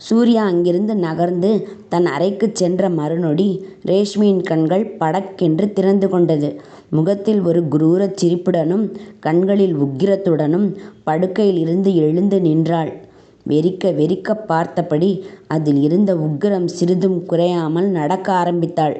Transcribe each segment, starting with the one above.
சூர்யா அங்கிருந்து நகர்ந்து தன் அறைக்குச் சென்ற மறுநொடி ரேஷ்மியின் கண்கள் படக்கென்று திறந்து கொண்டது. முகத்தில் ஒரு குரூரச் சிரிப்புடனும் கண்களில் உக்கிரத்துடனும் படுக்கையில் இருந்து எழுந்து நின்றாள். வெறிக்க வெறிக்கப் பார்த்தபடி அதில் இருந்த உக்கிரம் சிறிதும் குறையாமல் நடக்க ஆரம்பித்தாள்.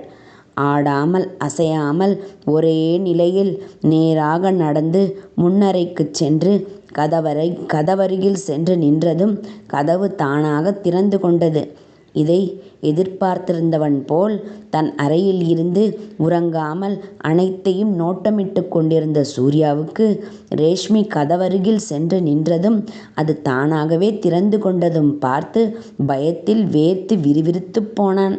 ஆடாமல் அசையாமல் ஒரே நிலையில் நேராக நடந்து முன்னறைக்குச் சென்று கதவரை கதவருகில் சென்று நின்றதும் கதவு தானாகத் திறந்து கொண்டது. இதை எதிர்பார்த்திருந்தவன் போல் தன் அறையில் இருந்து உறங்காமல் அனைத்தையும் நோட்டமிட்டுக் கொண்டிருந்த சூர்யாவுக்கு ரேஷ்மி கதவருகில் சென்று நின்றதும் அது தானாகவே திறந்து கொண்டதும் பார்த்து பயத்தில் வேர்த்து விறுவிறுத்துப் போனான்.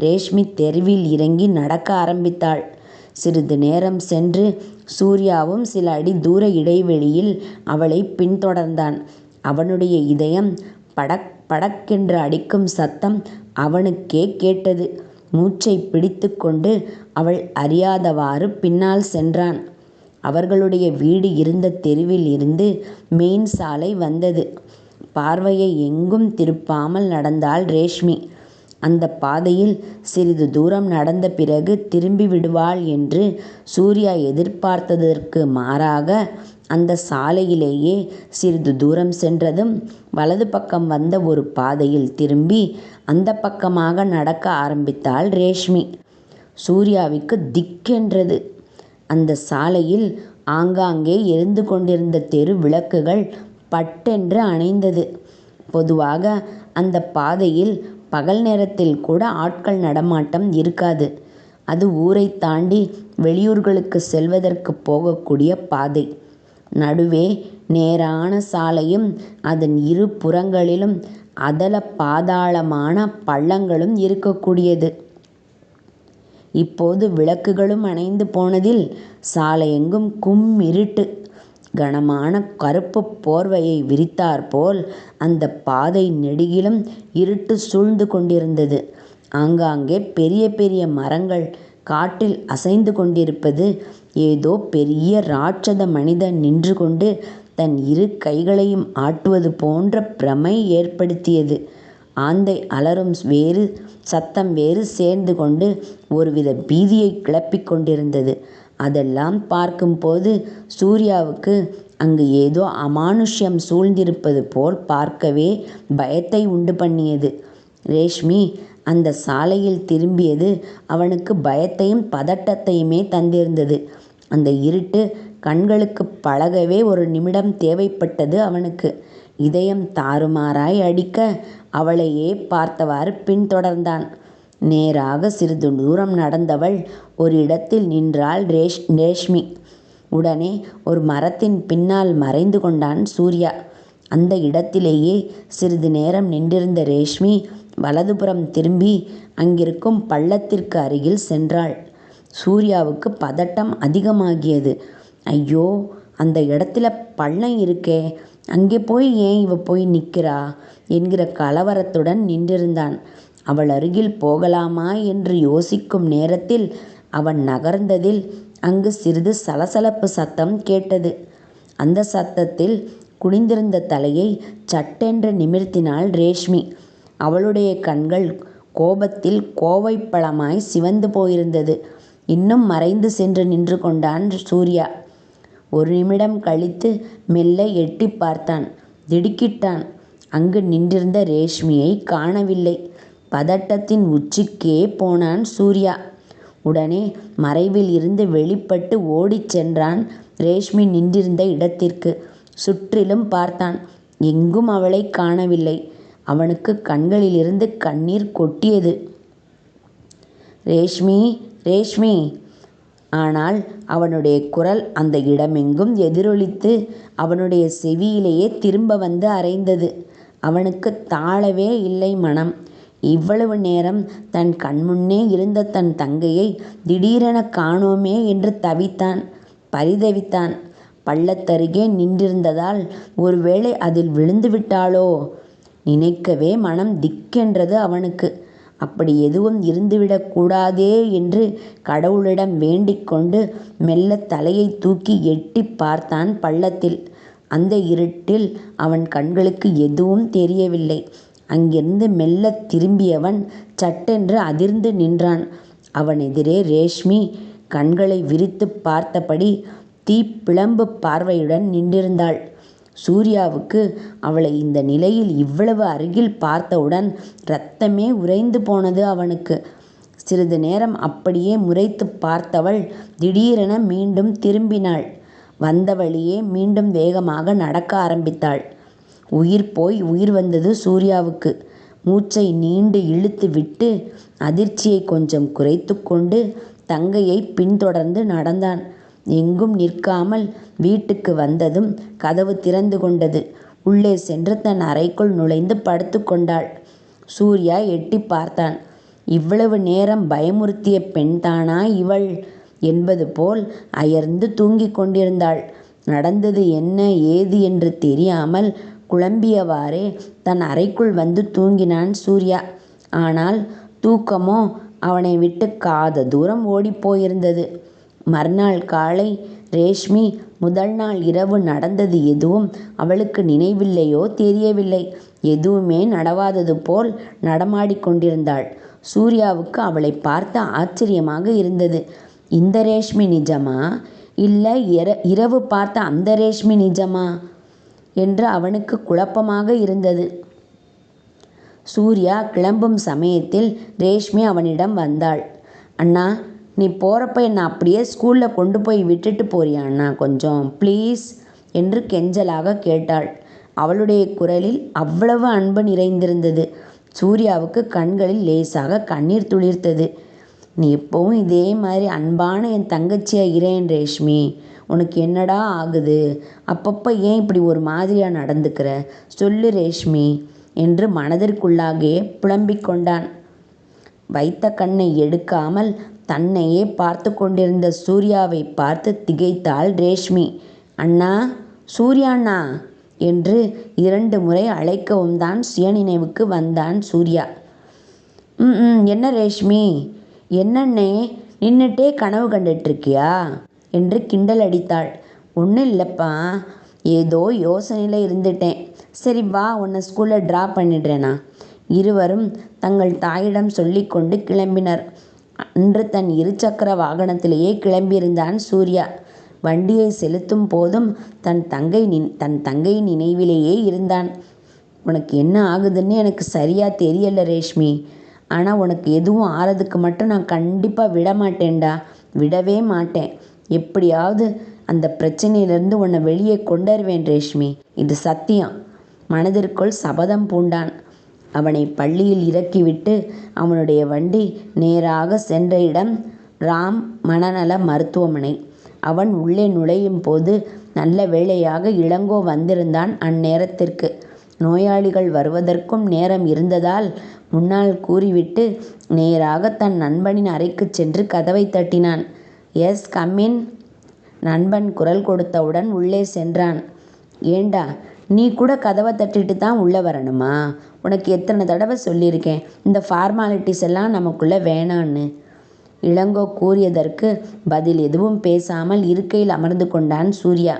ரேஷ்மி தெருவில் இறங்கி நடக்க ஆரம்பித்தாள். சிறிது நேரம் சென்று சூர்யாவும் சில அடி தூர இடைவெளியில் அவளைப் பின்தொடர்ந்தான். அவனுடைய இதயம் படக் படக்கென்று அடிக்கும் சத்தம் அவனுக்கே கேட்டது. மூச்சைப் பிடித்துக் கொண்டு அவள் அறியாதவாறு பின்னால் சென்றான். அவர்களுடைய வீடு இருந்த தெருவில் இருந்து மெயின் சாலை வந்தது. பார்வையை எங்கும் திருப்பாமல் நடந்தாள் ரேஷ்மி. அந்த பாதையில் சிறிது தூரம் நடந்த பிறகு திரும்பி விடுவாள் என்று சூர்யா எதிர்பார்த்ததற்கு மாறாக அந்த சாலையிலேயே சிறிது தூரம் சென்றதும் வலது பக்கம் வந்த ஒரு பாதையில் திரும்பி அந்த பக்கமாக நடக்க ஆரம்பித்தாள் ரேஷ்மி. சூர்யாவுக்கு திக்கென்றது. அந்த சாலையில் ஆங்காங்கே எரிந்து கொண்டிருந்த தெரு விளக்குகள் பட்டென்று அணைந்தது. பொதுவாக அந்தப் பாதையில் பகல் நேரத்தில் கூட ஆட்கள் நடமாட்டம் இருக்காது. அது ஊரைத் தாண்டி வெளியூர்களுக்குச் செல்வதற்குப் போகக்கூடிய பாதை. நடுவே நேரான சாலையும் அதன் இரு புறங்களிலும் அதல பாதாளமான பள்ளங்களும் இருக்கக்கூடியது. இப்போது விளக்குகளும் அணைந்து போனதில் சாலையெங்கும் கும் இருட்டு. கனமான கறுப்புப் போர்வையை விரித்தாற்போல் அந்தப் பாதை நெடுகிலும் இருட்டு சூழ்ந்து கொண்டிருந்தது. ஆங்காங்கே பெரிய பெரிய மரங்கள் காற்றில் அசைந்து கொண்டிருப்பது ஏதோ பெரிய ராட்சத மனிதன் நின்று கொண்டு தன் இரு கைகளையும் ஆட்டுவது போன்ற பிரமை ஏற்படுத்தியது. ஆந்தை அலறும் வேறு சத்தம் வேறு சேர்ந்து கொண்டு ஒருவித பீதியைக் கிளப்பிக் கொண்டிருந்தது. அதெல்லாம் பார்க்கும்போது சூர்யாவுக்கு அங்கு ஏதோ அமானுஷ்யம் சூழ்ந்திருப்பது போல் பார்க்கவே பயத்தை உண்டு பண்ணியது. ரேஷ்மி அந்த சாலையில் திரும்பியது அவனுக்கு பயத்தையும் பதட்டத்தையுமே தந்திருந்தது. அந்த இருட்டு கண்களுக்குப் பழகவே ஒரு நிமிடம் தேவைப்பட்டது அவனுக்கு. இதயம் தாறுமாறாய் அடிக்க அவளையே பார்த்தவாறு பின்தொடர்ந்தான். நேராக சிறிது தூரம் நடந்தவள் ஒரு இடத்தில் நின்றாள் ரேஷ்மி. உடனே ஒரு மரத்தின் பின்னால் மறைந்து கொண்டான் சூர்யா. அந்த இடத்திலேயே சிறிது நேரம் நின்றிருந்த ரேஷ்மி வலதுபுறம் திரும்பி அங்கிருக்கும் பள்ளத்திற்கு அருகில் சென்றாள். சூர்யாவுக்கு பதட்டம் அதிகமாகியது. ஐயோ. அந்த இடத்துல பள்ளம் இருக்கே. அங்கே போய் ஏன் இவ போய் நிக்கிறா? என்கிற கலவரத்துடன் நின்றிருந்தான். அவள் அருகில் போகலாமா என்று யோசிக்கும் நேரத்தில் அவன் நகர்ந்ததில் அங்கு சிறிது சலசலப்பு சத்தம் கேட்டது. அந்த சத்தத்தில் குனிந்திருந்த தலையை சட்டென்று நிமிர்த்தினாள் ரேஷ்மி. அவளுடைய கண்கள் கோபத்தில் கோவைப்பழமாய் சிவந்து போயிருந்தது. இன்னும் மறைந்து சென்று நின்று கொண்டான் சூர்யா. ஒரு நிமிடம் கழித்து மெல்ல எட்டிப் பார்த்தான். திடுக்கிட்டான். அங்கு நின்றிருந்த ரேஷ்மியைக் காணவில்லை. பதட்டத்தின் உச்சிக்கே போனான் சூர்யா. உடனே மறைவில் இருந்து வெளிப்பட்டு ஓடிச் சென்றான் ரேஷ்மி நின்றிருந்த இடத்திற்கு. சுற்றிலும் பார்த்தான். எங்கும் அவளைக் காணவில்லை. அவனுக்குக் கண்களிலிருந்து கண்ணீர் கொட்டியது. ரேஷ்மி. ரேஷ்மி. ஆனால் அவனுடைய குரல் அந்த இடமெங்கும் எதிரொலித்து அவனுடைய செவியிலேயே திரும்ப வந்து அறைந்தது. அவனுக்குத் தாழவே இல்லை மனம். இவ்வளவு நேரம் தன் கண்முன்னே இருந்த தன் தங்கையை திடீரெனக் காணோமே என்று தவித்தான் பரிதவித்தான். பள்ளத்தருகே நின்றிருந்ததால் ஒருவேளை அதில் விழுந்து விட்டாளோ? நினைக்கவே மனம் திக்கென்றது அவனுக்கு. அப்படி எதுவும் இருந்துவிடக் கூடாதே என்று கடவுளிடம் வேண்டிக் கொண்டு மெல்ல தலையை தூக்கி எட்டிப் பார்த்தான் பள்ளத்தில். அந்த இருட்டில் அவன் கண்களுக்கு எதுவும் தெரியவில்லை. அங்கிருந்து மெல்லத் திரும்பியவன் சட்டென்று அதிர்ந்து நின்றான். அவன் எதிரே ரேஷ்மி கண்களை விரித்துப் பார்த்தபடி தீப்பிழம்பு பார்வையுடன் நின்றிருந்தாள். சூர்யாவுக்கு அவளை இந்த நிலையில் இவ்வளவு அருகில் பார்த்தவுடன் ரத்தமே உறைந்து போனது அவனுக்கு. சிறிது நேரம் அப்படியே முறைத்துப் பார்த்தவள் திடீரென மீண்டும் திரும்பினாள். வந்த வழியே மீண்டும் வேகமாக நடக்க ஆரம்பித்தாள். உயிர் போய் உயிர் வந்தது சூர்யாவுக்கு. மூச்சை நீண்டு இழுத்து விட்டு அதிர்ச்சியை கொஞ்சம் குறைத்து கொண்டு தங்கையை பின்தொடர்ந்து நடந்தான். எங்கும் நிற்காமல் வீட்டுக்கு வந்ததும் கதவு திறந்து கொண்டது. உள்ளே சென்று தன் அறைக்குள் நுழைந்து படுத்து கொண்டாள். சூர்யா எட்டி பார்த்தான். இவ்வளவு நேரம் பயமுறுத்திய பெண்தானா இவள் என்பது போல் அயர்ந்து தூங்கிக் கொண்டிருந்தாள். நடந்தது என்ன ஏது என்று தெரியாமல் குழம்பியவாறே தன் அறைக்குள் வந்து தூங்கினான் சூர்யா. ஆனால் தூக்கமோ அவனை விட்டு காத தூரம் ஓடிப்போயிருந்தது மறுநாள் காலை ரேஷ்மி முதல் நாள் இரவு நடந்தது எதுவும் அவளுக்கு நினைவில்லையோ தெரியவில்லை. எதுவுமே நடவாதது போல் நடமாடிக் கொண்டிருந்தாள். சூர்யாவுக்கு அவளை பார்த்து ஆச்சரியமாக இருந்தது. இந்த ரேஷ்மி நிஜமா? இல்லை இர இரவு பார்த்த அந்த ரேஷ்மி நிஜமா? என்று அவனுக்கு குழப்பமாக இருந்தது. சூர்யா கிளம்பும் சமயத்தில் ரேஷ்மி அவனிடம் வந்தாள். அண்ணா நீ போகிறப்ப என்னை அப்படியே ஸ்கூலில் கொண்டு போய் விட்டுட்டு போறியா அண்ணா கொஞ்சம்? ப்ளீஸ் என்று கெஞ்சலாக கேட்டாள். அவளுடைய குரலில் அவ்வளவு அன்பு நிறைந்திருந்தது. சூர்யாவுக்கு கண்களில் லேசாக கண்ணீர் துளிர்த்தது. நீ எப்பவும் இதே மாதிரி அன்பான என் தங்கச்சியாக இரேன் ரேஷ்மி. உனக்கு என்னடா ஆகுது? அப்பப்போ ஏன் இப்படி ஒரு மாதிரியாக நடந்துக்கிற? சொல்லு ரேஷ்மி என்று மனதிற்குள்ளாகவே புலம்பிக் கொண்டான். வைத்த கண்ணை எடுக்காமல் தன்னையே பார்த்து கொண்டிருந்த சூர்யாவை பார்த்து திகைத்தாள் ரேஷ்மி. அண்ணா சூர்யா அண்ணா என்று இரண்டு முறை அழைக்கவும் தான் சுயநினைவுக்கு வந்தான் சூர்யா. ம் ம் என்ன ரேஷ்மி? என்னண்ணே நின்றுட்டே கனவு கண்டுட்ருக்கியா என்று கிண்டல் அடித்தாள். ஒன்றும் இல்லைப்பா. ஏதோ யோசனையில் இருந்துட்டேன். சரி வா உன்னை ஸ்கூலில் ட்ரா பண்ணிடுறேனா? இருவரும் தங்கள் தாயிடம் சொல்லிக்கொண்டு கிளம்பினர். அன்று தன் இருசக்கர வாகனத்திலேயே கிளம்பியிருந்தான் சூர்யா. வண்டியை செலுத்தும் போதும் தன் தங்கை நின் தன் தங்கை நினைவிலேயே இருந்தான். உனக்கு என்ன ஆகுதுன்னு எனக்கு சரியாக தெரியல ரேஷ்மி. ஆனால் உனக்கு எதுவும் ஆறதுக்கு மட்டும் நான் கண்டிப்பாக விட மாட்டேன்டா விடவே மாட்டேன். எப்படியாவது அந்த பிரச்சனையிலிருந்து உன்னை வெளியே கொண்டருவேன் ரேஷ்மி. இது சத்தியம். மனதிற்குள் சபதம் பூண்டான். அவனை பள்ளியில் இறக்கிவிட்டு அவனுடைய வண்டி நேராக சென்ற இடம் ராம் மனநல மருத்துவமனை. அவன் உள்ளே நுழையும் போது நல்ல வேளையாக இளங்கோ வந்திருந்தான் அந்நேரத்திற்கு. நோயாளிகள் வருவதற்கும் நேரம் இருந்ததால் முன்னால் கூறிவிட்டு நேராக தன் நண்பனின் அறைக்கு சென்று கதவை தட்டினான். எஸ் கம்மின் நண்பன் குரல் கொடுத்தவுடன் உள்ளே சென்றான். ஏண்டா நீ கூட கதவை தட்டிட்டு தான் உள்ளே வரணுமா? உனக்கு எத்தனை தடவை சொல்லியிருக்கேன் இந்த ஃபார்மாலிட்டிஸ் எல்லாம் நமக்குள்ளே வேணான்னு. இளங்கோ கூறியதற்கு பதில் எதுவும் பேசாமல் இருக்கையில் அமர்ந்து கொண்டான் சூர்யா.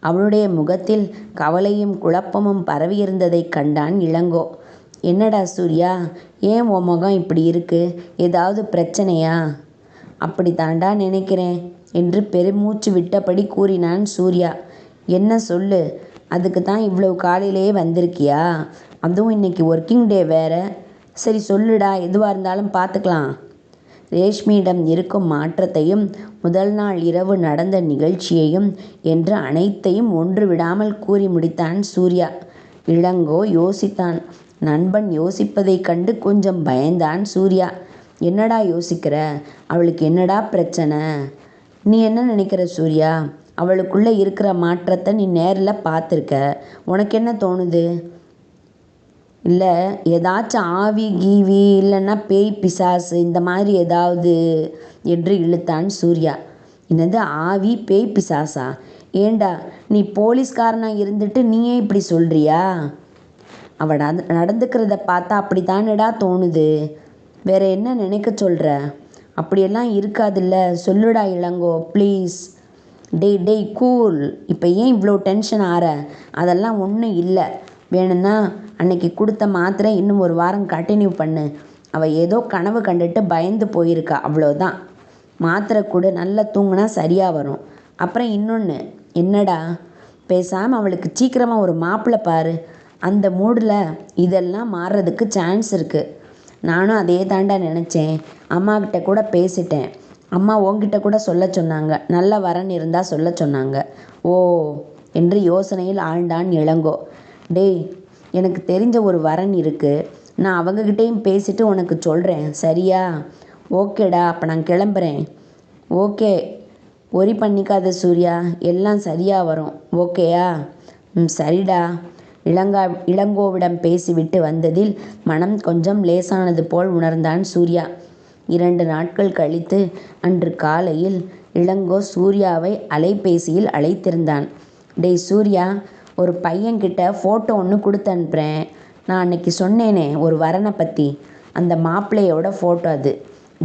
அவளுடைய முகத்தில் கவலையும் குழப்பமும் பரவியிருந்ததைக் கண்டான் இளங்கோ. என்னடா சூர்யா ஏன் உன் முகம் இப்படி இருக்கு? ஏதாவது பிரச்சனையா? அப்படி தாண்டா நினைக்கிறேன்? என்று பெருமூச்சு விட்டபடி கூறினான் சூர்யா. என்ன சொல்லு? அதுக்கு தான் இவ்வளவு காலையிலேயே வந்திருக்கியா? அதுவும் இன்னைக்கு ஒர்க்கிங் டே வேற. சரி சொல்லுடா எதுவாக இருந்தாலும் பார்த்துக்கலாம். ரேஷ்மியிடம் இருக்கும் மாற்றத்தையும் முதல் நாள் இரவு நடந்த நிகழ்ச்சியையும் என்று அனைத்தையும் ஒன்று விடாமல் கூறி முடித்தான் சூர்யா. இளங்கோ யோசித்தான். நண்பன் யோசிப்பதைக் கண்டு கொஞ்சம் பயந்தான் சூர்யா. என்னடா யோசிக்கிற? அவளுக்கு என்னடா பிரச்சனை? நீ என்ன நினைக்கிற சூர்யா? அவளுக்குள்ளே இருக்கிற மாற்றத்தை நீ நேரில் பார்த்துருக்க. உனக்கு என்ன தோணுது? இல்லை ஏதாச்சும் ஆவி கீவி இல்லைன்னா பேய் பிசாசு இந்த மாதிரி ஏதாவது என்று இழுத்தான் சூர்யா. என்னது ஆவி பேய் பிசாசா? ஏண்டா நீ போலீஸ்காரனாக இருந்துட்டு நீயே இப்படி சொல்கிறியா அவள் நடந்துக்கிறத பார்த்தா அப்படி தானடா தோணுது? வேற என்ன நினைக்க சொல்கிற அப்படியெல்லாம் இருக்காதுல்ல. சொல்லுடா இளங்கோ ப்ளீஸ் டேய் டேய் கூல் இப்போ ஏன் இவ்வளோ டென்ஷன் ஆற? அதெல்லாம் ஒன்றும் இல்லை. வேணும்னா அன்னைக்கு கொடுத்த மாத்திரை இன்னும் ஒரு வாரம் கண்டினியூ பண்ணு. அவள் ஏதோ கனவு கண்டுட்டு பயந்து போயிருக்கா. அவ்வளோதான் மாத்திரை கூட நல்லா தூங்கினா சரியாக வரும். அப்புறம் இன்னொன்று என்னடா? பேசாமல் அவளுக்கு சீக்கிரமாக ஒரு மாப்பிள்ளை பாரு. அந்த மூடில் இதெல்லாம் மாறுறதுக்கு சான்ஸ் இருக்குது நானும் அதே தாண்டா நினச்சேன். அம்மாக்கிட்ட கூட பேசிட்டேன். அம்மா உன்கிட்ட கூட சொல்ல சொன்னாங்க. நல்ல வரன் இருந்தால் சொல்ல சொன்னாங்க. ஓ என்று யோசனையில் ஆழ்ந்தான் இளங்கோ. டேய் எனக்கு தெரிஞ்ச ஒரு வரன் இருக்குது நான் அவங்கக்கிட்டேயும் பேசிட்டு உனக்கு சொல்கிறேன் சரியா? ஓகேடா அப்போ நான் கிளம்புறேன். ஓகே. ஒரி பண்ணிக்காத சூர்யா. எல்லாம் சரியாக வரும். ஓகேயா? ம் சரிடா. இளங்கா இளங்கோவிடம் பேசிவிட்டு வந்ததில் மனம் கொஞ்சம் லேசானது போல் உணர்ந்தான் சூர்யா. இரண்டு நாட்கள் கழித்து அன்று காலையில் இளங்கோ சூர்யாவை அலைபேசியில் அழைத்திருந்தான். டேய் சூர்யா ஒரு பையன்கிட்ட ஃபோட்டோ ஒன்று கொடுத்து அனுப்புகிறேன் நான் அன்னைக்கு சொன்னேனே ஒரு வரனை பற்றி அந்த மாப்பிள்ளையோட ஃபோட்டோ அது.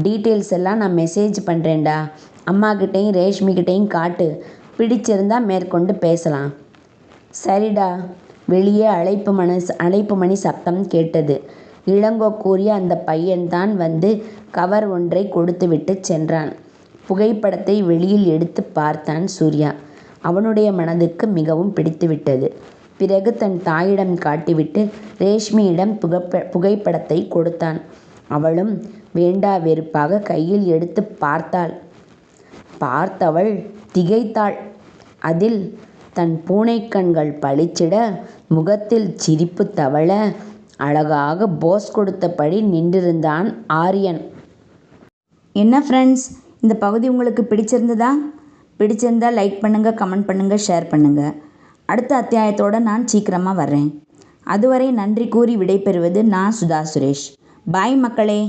டீட்டெயில்ஸ் எல்லாம் நான் மெசேஜ் பண்ணுறேன்டா அம்மாக்கிட்டேயும் ரேஷ்மிக்கிட்டேயும் காட்டு. பிடிச்சிருந்தா மேற்கொண்டு பேசலாம். சரிடா. வெளியே அழைப்பு மணி அழைப்பு மணி சப்தம் கேட்டது. இளங்கோ கூறிய அந்த பையன்தான் வந்து கவர் ஒன்றை கொடுத்துவிட்டு சென்றான். புகைப்படத்தை வெளியில் எடுத்து பார்த்தான் சூர்யா. அவனுடைய மனதுக்கு மிகவும் பிடித்துவிட்டது பிறகு தன் தாயிடம் காட்டிவிட்டு ரேஷ்மியிடம் புகைப்ப புகைப்படத்தை கொடுத்தான். அவளும் வேண்டா வெறுப்பாக கையில் எடுத்து பார்த்தாள். பார்த்தவள் திகைத்தாள். அதில் தன் பூனைக்கண்கள் பளிச்சிட முகத்தில் சிரிப்பு தவழ அழகாக போஸ் கொடுத்தபடி நின்றிருந்தான் ஆரியன். என்ன ஃப்ரெண்ட்ஸ் இந்த பகுதி உங்களுக்கு பிடிச்சிருந்ததா? பிடிச்சிருந்தா லைக் பண்ணுங்கள் கமெண்ட் பண்ணுங்கள் ஷேர் பண்ணுங்கள் அடுத்த அத்தியாயத்தோடு நான் சீக்கிரமாக வர்றேன். அதுவரை நன்றி கூறி விடைபெறுவது நான் சுதா சுரேஷ். பாய் மக்களே.